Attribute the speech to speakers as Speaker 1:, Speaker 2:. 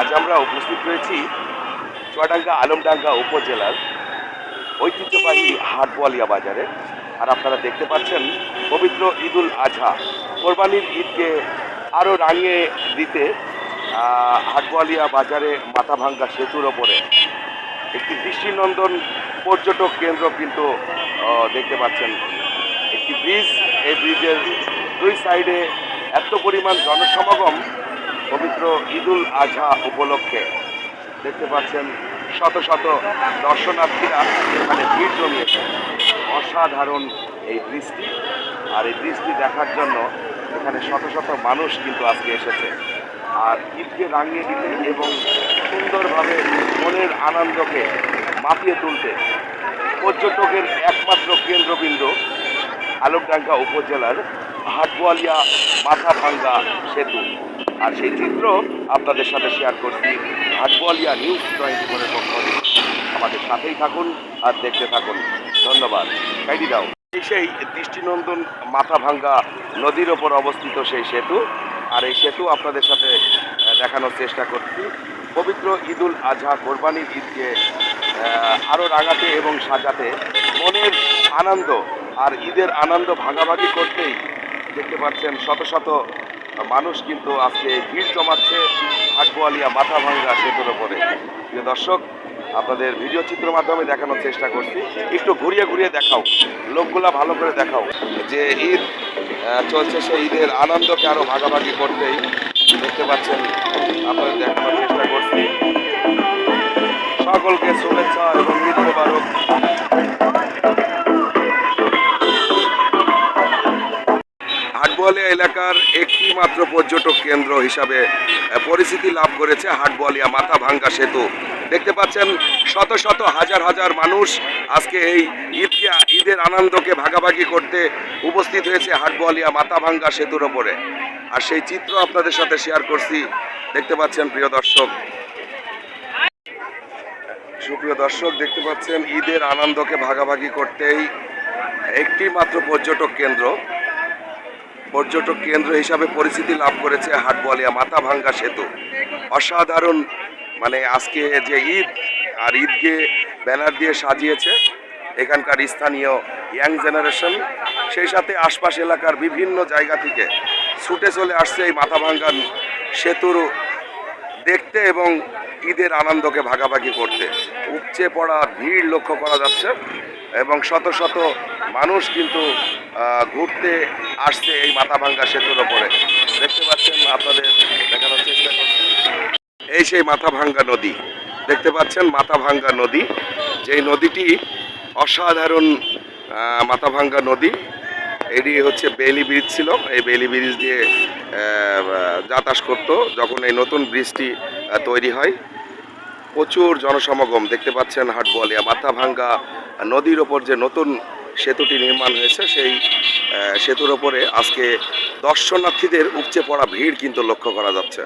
Speaker 1: আজ আমরা উপস্থিত রয়েছি চুয়াডাঙ্গা আলমডাঙ্গা উপজেলার ঐতিহ্যবাহী হাটবোয়ালিয়া বাজারে। আর আপনারা দেখতে পাচ্ছেন পবিত্র ঈদুল আজহা। কোরবানির ঈদকে আরও রাঙিয়ে দিতে হাটবোয়ালিয়া বাজারে মাথাভাঙ্গা সেতুর ওপরে একটি দৃষ্টিনন্দন পর্যটক কেন্দ্র কিন্তু দেখতে পাচ্ছেন। একটি ব্রিজ, এই ব্রিজের দুই সাইডে এত পরিমাণ জনসমাগম পবিত্র ঈদুল আজহা উপলক্ষে দেখতে পাচ্ছেন শত শত দর্শনার্থীরা এখানে ভিড় জমিয়েছে। অসাধারণ এই ব্রিজটি আর এই ব্রিজটি দেখার জন্য এখানে শত শত মানুষ কিন্তু আজকে এসেছে। আর ঈদকে রাঙিয়ে দিতে এবং সুন্দরভাবে মনের আনন্দকে মাতিয়ে তুলতে পর্যটকের একমাত্র কেন্দ্রবিন্দু আলোকডাঙ্গা উপজেলার হাটবোয়ালিয়া মাথাভাঙ্গা সেতু। আর সেই চিত্র আপনাদের সাথে শেয়ার করছি হাটবোয়ালিয়া নিউজ টোয়েন্টি ফোরের পক্ষ থেকে। আমাদের সাথেই থাকুন আর দেখতে থাকুন। ধন্যবাদ। কাইডি দাও। সেই দৃষ্টিনন্দন মাথাভাঙ্গা নদীর ওপর অবস্থিত সেই সেতু। আর এই সেতু আপনাদের সাথে দেখানোর চেষ্টা করছি। পবিত্র ঈদুল আজহা কোরবানির ঈদকে আরও রাঙাতে এবং সাজাতে মনের আনন্দ আর ঈদের আনন্দ ভাগাভাগি করতেই দেখতে পাচ্ছেন শত শত মানুষ কিন্তু আজকে ভিড় জমাচ্ছে হাটবোয়ালিয়া মাথাভাঙ্গা সেতুর ওপরে প্রিয় দর্শক, আপনাদের ভিডিও চিত্র মাধ্যমে দেখানোর চেষ্টা করছি। একটু ঘুরিয়ে ঘুরিয়ে দেখাও, লোকগুলা ভালো করে দেখাও। যে ঈদ চলছে সেই ঈদের আনন্দকে আরও ভাগাভাগি করতেই দেখতে পাচ্ছেন, আপনাদের দেখানোর চেষ্টা করছি। সকলকে শুভেচ্ছা এবং ঈদ মোবারক। একটি মাত্র পর্যটক কেন্দ্র হিসাবে পরিচিতি লাভ করেছে হাটবোয়ালিয়া মাথা ভাঙ্গা সেতু। দেখতে পাচ্ছেন, শত শত হাজার হাজার মানুষ আজকে এই ঈদকে, ঈদের আনন্দকে ভাগাভাগি করতে উপস্থিত হয়েছে হাটবোয়ালিয়া মাথা ভাঙ্গা সেতুর ওপরে। আর সেই চিত্র আপনাদের সাথে শেয়ার করছি। দেখতে পাচ্ছেন, প্রিয় দর্শক। সুপ্রিয় দর্শক, দেখতে পাচ্ছেন, ঈদের আনন্দকে ভাগাভাগি করতেই একটি মাত্র পর্যটক কেন্দ্র। পর্যটক কেন্দ্র হিসাবে পরিচিতি লাভ করেছে হাটবোয়ালিয়া মাথাভাঙ্গা সেতু। অসাধারণ মানে আজকে যে ঈদ, আর ঈদকে ব্যানার দিয়ে সাজিয়েছে এখানকার স্থানীয় ইয়াং জেনারেশন। সেই সাথে আশপাশ এলাকার বিভিন্ন জায়গা থেকে ছুটে চলে আসছে এই মাথা মাথাভাঙ্গা সেতুর দেখতে এবং ঈদের আনন্দকে ভাগাভাগি করতে। উপচে পড়া ভিড় লক্ষ্য করা যাচ্ছে এবং শত শত মানুষ কিন্তু ঘুরতে আসছে এই মাথাভাঙ্গা সেতুর ওপরে। দেখতে পাচ্ছেন আপনাদের দেখানোর চেষ্টা করছি। এই সেই মাথাভাঙ্গা নদী। দেখতে পাচ্ছেন মাথাভাঙ্গা নদী। যেই নদীটি অসাধারণ মাথাভাঙ্গা নদী। এটি হচ্ছে বেলি ব্রিজ ছিল। এই বেলি ব্রিজ দিয়ে যাতায়াত করতো যখন এই নতুন ব্রিজটি তৈরি হয়। প্রচুর জনসমাগম। দেখতে পাচ্ছেন হাটবোয়ালিয়া। মাথাভাঙ্গা নদীর ওপর যে নতুন সেতুটি নির্মাণ হয়েছে, সেই সেতুর ওপরে আজকে দর্শনার্থীদের উপচে পড়া ভিড় কিন্তু লক্ষ্য করা যাচ্ছে।